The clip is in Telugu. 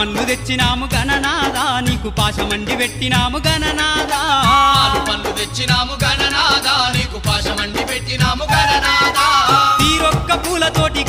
పండ్లు తెచ్చినాము గణనాదా నీకు పాశమండి పెట్టినాము గణనాదా పండ్లు తెచ్చినాము గణనాదా నీకు పాశమండి పెట్టినాము గణనాదా తీరొక్క పూలతోటి